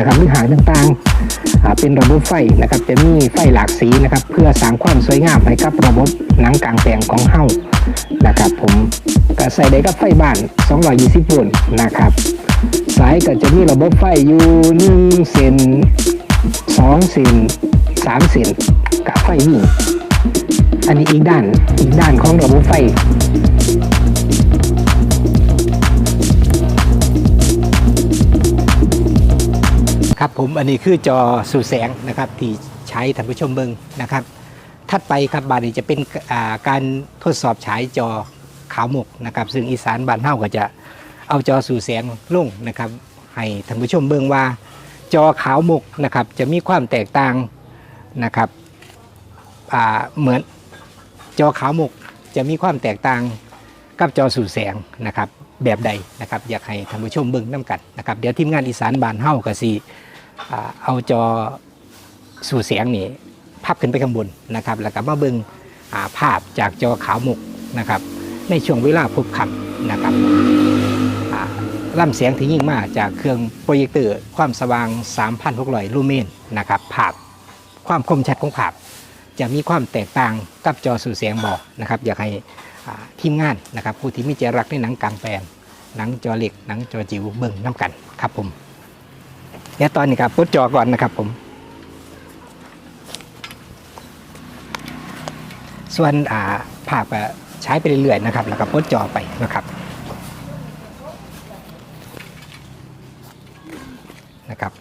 นะครับหรือหางต่างๆเป็นระบบไฟนะครับจะมีไฟหลากสีนะครับ เพื่อสร้างความสวยงามให้กับระบบหนังกลางแปลงของเฮานะครับผมก็ใส่ได้กับไฟบ้าน 220โวลต์นะครับสายก็จะมีระบบไฟอยู่1เซน2เซน3เซนกับไฟวิ่งอันนี้อีกด้านอีกด้านของระบบไฟ ครับผมอันนี้คือจอสู่แสงนะครับที่ใช้ท่านผู้ชมเบิงนะครับถัดไปครับบานนี้จะเป็นาการทดสอบฉายจอขาวหมกนะครับ ซึ่งอีสานบ้านเฮาก็จะเอาจอสู่แสงลงนะครับ ให้ท่านผู้ชมเบิงว่า จอขาวหมกนะครับจะมีความแตกต่างนะครับเหมือนจอขาวหมกจะมีความแตกต่างกับจอสู่แสงนะครับแบบใดนะครับอยากให้ท่านผู้ชมเบิ่งน้กันนะครับเดี๋ยวทีมงานอีสานบานเฮาก็สิอ่า เอาจอสู่เสียงนี่พับขึ้นไปข้างบนนะครับ แล้วก็มาเบิ่งอ่าภาพจากจอขาวหมกนะครับ ในช่วงเวลาพบคำนะครับอ่าล่ำเสียงที่ยิ่งมากจากเครื่องโปรเจคเตอร์ความสว่าง 3,600 ลูเมนนะครับภาพความคมชัดของภาพ จะมีความแตกต่างกับจอสู่เสียงบอกนะครับ อยากให้ทีมงานนะครับผู้ที่มีใจรักในหนังกลางแปลงหนังจอเหล็กหนังจอจิ๋วเบิ่งน้ำกันครับผม เดี๋ยวตอนนี้ครับพุดจอก่อนนะครับผม ส่วนอ่าภาพก็ใช้ไปเรื่อยๆนะครับ แล้วก็พุดจอไปนะครับนะครับ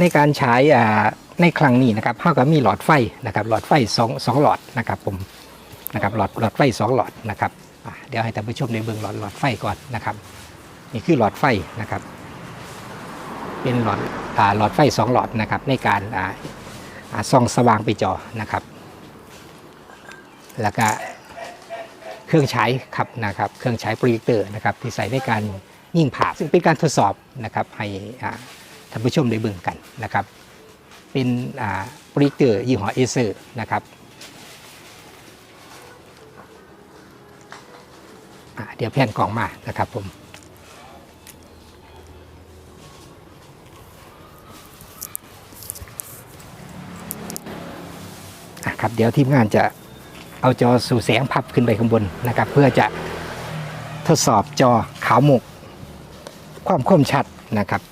ในการใช้อ่าในครั้งนี้นะครับเขาก็มีหลอดไฟนะครับ หลอดไฟสองสองหลอดนะครับผมนะครับหลอดหลอดไฟสองหลอดนะครับเดี๋ยวให้ท่านผู้ชมได้เบิ่งหลอดหลอดไฟก่อนนะครับ นี่คือหลอดไฟนะครับ เป็นหลอดอหลอดไฟสองหลอดนะครับในการอ่าอ่าส่องสว่างไปจอนะครับ แล้วก็เครื่องใช้ครับนะครับเครื่องใช้โปรเจคเตอร์นะครับที่ใส่ในการยิ่งผ่าพซึ่งเป็นการทดสอบนะครับให้ท่านผู้ชมได้เบิ่งกันนะครับ เป็นโปรเจคเตอร์ยี่ห้อเอเซอร์นะครับเดี๋ยวแผ่นกล่องมานะครับผม อะครับเดี๋ยวทีมงานจะเอาจอสู่แสงพับขึ้นไปข้างบนนะครับ เพื่อจะทดสอบจอขาวหมก ความคมชัดนะครับ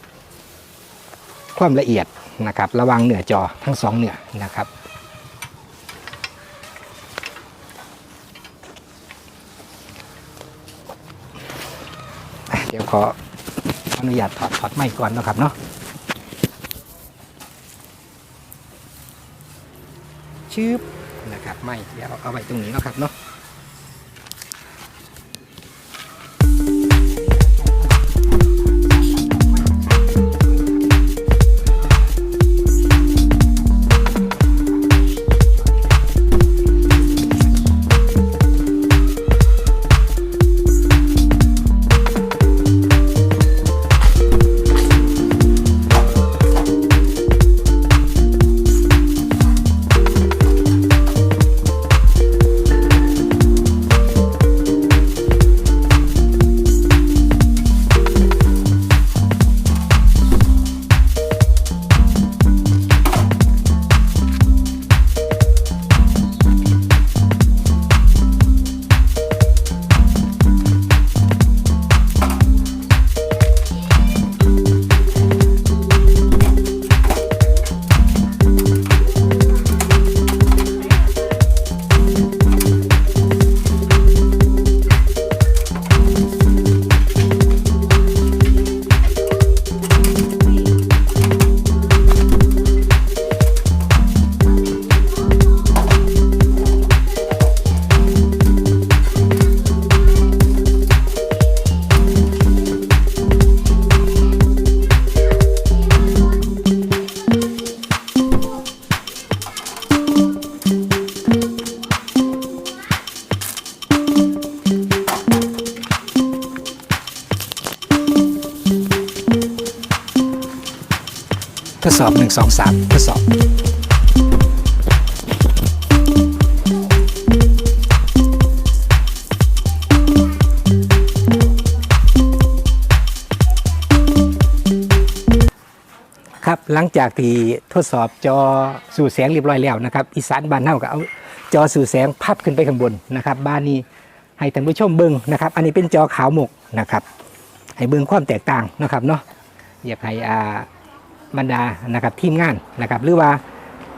ความละเอียดนะครับ ระวังเหนือจอทั้งสองเหนือนะครับเดี๋ยวขออนุญาตถอดถอดไม้ก่อนนะครับเนาะ ชืบนะครับไม่เดี๋ยวเอาไว้ตรงนี้แล้วครับเนาะ ทดสอบ 1 2 3 ทดสอบครับหลังจากที่ทดสอบจอสู่แสงเรียบร้อยแล้วนะครับอีสานบ้านเฮาก็เอาจอสู่แสงพับขึ้นไปข้างบนนะครับบ้านนี้ให้ท่านผู้ชมเบิ่งนะครับ อันนี้เป็นจอขาวหมกนะครับให้เบิ่งความแตกต่างนะครับเนาะอยากให้อ่า บรรดานะครับทีมงานนะครับหรือว่า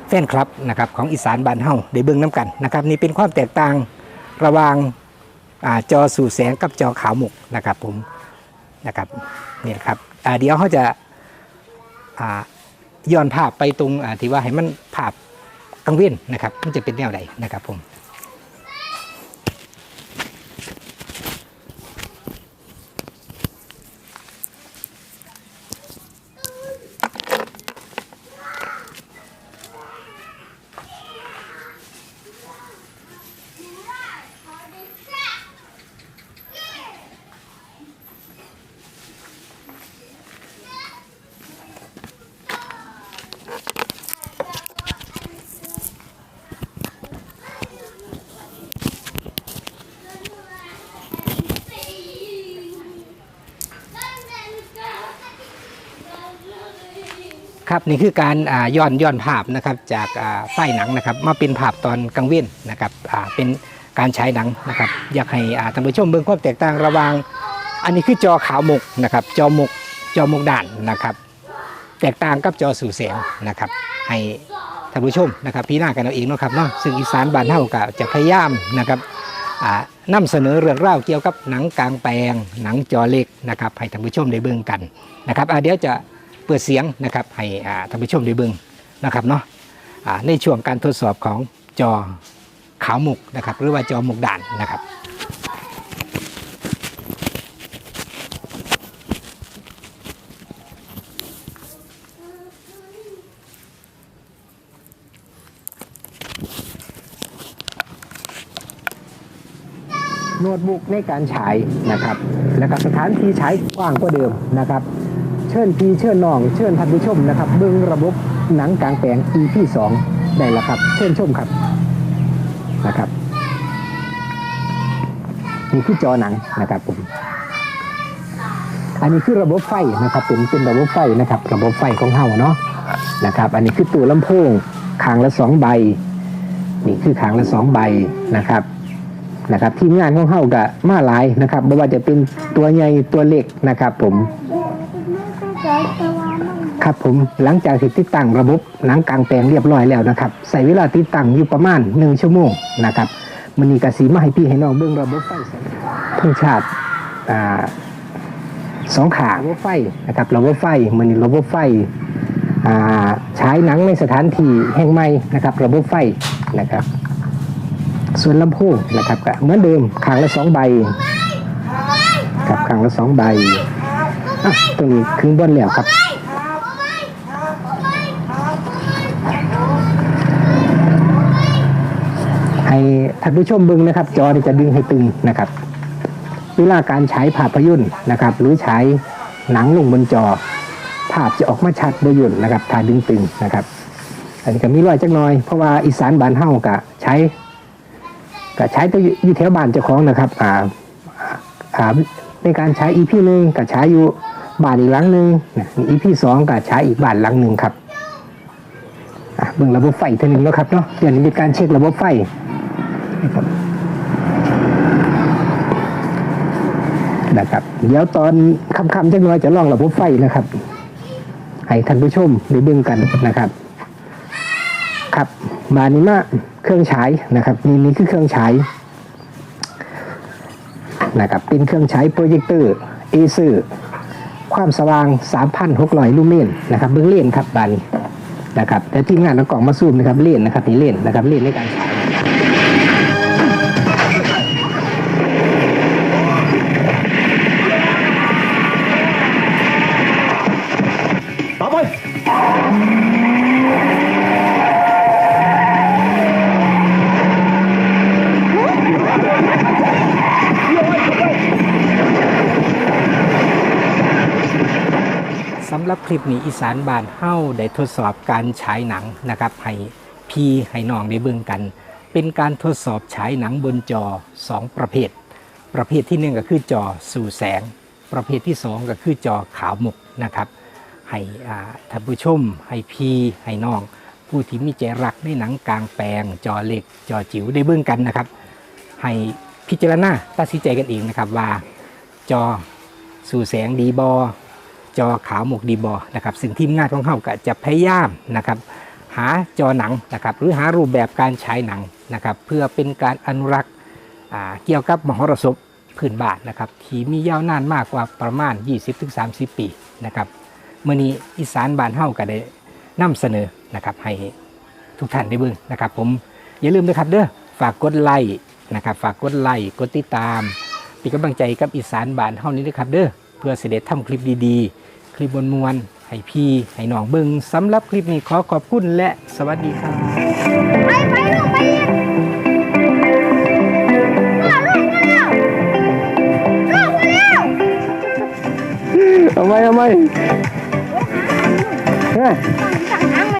แฟนคลับนะครับของอีสานบ้านเฮาได้เบิ่งน้กันนะครับนี่เป็นความแตกต่างระหว่างอาจอสู่แสงกับจอขาวหมกนะครับผมนะครับนี่ครับเดี๋ยวเขาจะาย้อนภาพไปตรงที่ว่าให้มันภาพกังเว้นนะครับ มันจะเป็นแนวใดนะครับผม ครับนี่คือการย้อนย้อนภาพนะครับจากไส้หนังนะครับ มาเป็นภาพตอนกลางเว้นนะครับเป็นการฉายหนังนะครับ อยากให้ท่านผู้ชมเบิ่งความแตกต่างระหว่าง อันนี้คือจอขาวหมกนะครับ จอหมกจอหมกด่านนะครับ แตกต่างกับจอสู่แสงนะครับ ให้ท่านผู้ชมนะครับพี่หน้ากันเอาเองนะครับเนาะซึ่งอีสานบ้านเฮาก็จะพยายามนะครับอ่านำเสนอเรื่องราวเกี่ยวกับหนังกลางแปลง หนังจอเล็กนะครับให้ท่านผู้ชมได้เบิ่งกันนะครับเดี๋ยวจะ เปิดเสียงนะครับให้ท่านผู้ชมได้เบิ่งนะครับเนาะในช่วงการทดสอบของจอขาวหมุกนะครับ หรือว่าจอหมกด่านนะครับโน้ตบุ๊กในการฉายนะครับ แล้วก็สถานที่ใช้กว้างกว่าเดิมนะครับ เชิญพี่เชิญน้อง เชิญท่านผู้ชมนะครับ เบิ้งระบบหนังกลางแปลง EP 2ได้แล้วครับ เชิญชมครับนะครับนี่คือจอหนังนะครับผมอันนี้คือระบบไฟนะครับเป็นเป็นระบบไฟนะครับ ระบบไฟของเฮาเนาะนะครับ อันนี้คือตู้ลำโพงขางละสองใบ นี่คือขางละสองใบนะครับนะครับทีมงานของเฮากับมาหลายนะครับไม่ว่าจะเป็นตัวใหญ่ตัวเล็กนะครับ ผม ครับผมหลังจากที่ติดตั้งระบบหนังกลางแปลงเรียบร้อยแล้วนะครับใส่เวลาติดตั้งอยู่ประมาณหนึ่งชั่วโมงนะครับมันนีกระสีมาให้พี่ให้น้องเบื้องระบบไฟทุ่งชาติอ่าสองขาระบบไฟนะครับระบบไฟมันนีระบบไฟอ่าใช้หนังในสถานที่แห่งใหม่นะครับ ระบบไฟนะครับ ส่วนลำโพงนะครับก็เหมือนเดิมขางละสองใบครับขางละสองใบอะตรงนี้ครึ่งบนแล้วครับ ให้ท่านผู้ชมเบึงนะครับ จอจะดึงให้ตึงนะครับเวลาการฉายภาพยนตร์นะครับ หรือฉายหนังลงบนจอ ภาพจะออกมาชัดโดยยุ่นนะครับถ้าดึงตึงนะครับ อันนี้ก็มีรอยจักหน่อยเพราะว่าอีสานบานเฮากะใช้ก็ใช้ตัวอยู่แถวบ้านเจ้าของนะครับอ่าอ่าในการใช้ EP หนึ่งก็ใช้อยู่บ้านอีกหลังหนึ่งนะ EP สองก็ใช้อีกบ้านหลังหนึ่งครับเบื้องระบบไฟเท่านึงแล้วครับเนาะเดี๋ยวนี้มีการเช็คระบบไฟ นะครับนะครับ เดี๋ยวตอนคำๆจักหน่อยจะลองระบบไฟนะครับ ให้ท่านผู้ชมได้เบิ่งกันนะครับ ครับมานี้มาเครื่องฉายนะครับนี่นี่คือเครื่องฉายนะครับเป็นเครื่องฉายโปรเจคเตอร์เอซอร์ความสว่าง 3,600 ลูเมนนะครับเบื้องเล่นครับบานนี้นะครับแต่ทีมงานเอากล่องมาซูมนะครับเล่นนะครับนี่เล่นนะครับเล่นในการฉา รับคลิปนี้อีสานบานเฮ้าได้ทดสอบการฉายหนังนะครับให้พี่ให้น้องได้เบิ่งกัน เป็นการทดสอบฉายหนังบนจอ 2 ประเภท ประเภทที่หนึ่งก็คือจอสู่แสง ประเภทที่ 2 ก็คือจอขาวหมกนะครับให้ท่านผู้ชม ให้พี่ให้น้อง ผู้ที่มีใจรักในหนังกลางแปลง จอเล็ก จอจิ๋วได้เบิ่งกันนะครับ ให้พิจารณาตัดสินใจกันเองนะครับว่า จอสู่แสงดีบอ จอขาวหมกดีบอนะครับซึ่งทีมงานของเขาก็จะพยายามนะครับหาจอหนังนะครับหรือหารูปแบบการฉายหนังนะครับเพื่อเป็นการอนุรักษ์เกี่ยวกับมหรสพพื้นบ้านนะครับที่มียาวนานมากกว่าประมาณ 20-30 ปีนะครับเมื่อนี้อีสานบ้านเฮาก็ได้นำเสนอนะครับให้ทุกท่านได้เบิ่งนะครับ ผมอย่าลืมนะครับเด้อฝากกดไลค์นะครับฝากกดไลค์กดติดตามเป็นกำลังใจกับอีสานบ้านเฮานี้นะครับเด้อเพื่อเสด็จทำคลิปดีๆ คลิปบนมวลให้พี่ให้น้องเบิงสำหรับคลิปนี้ขอขอบคุณและสวัสดีครับไปไปลูกไปอีกทำไมทำไม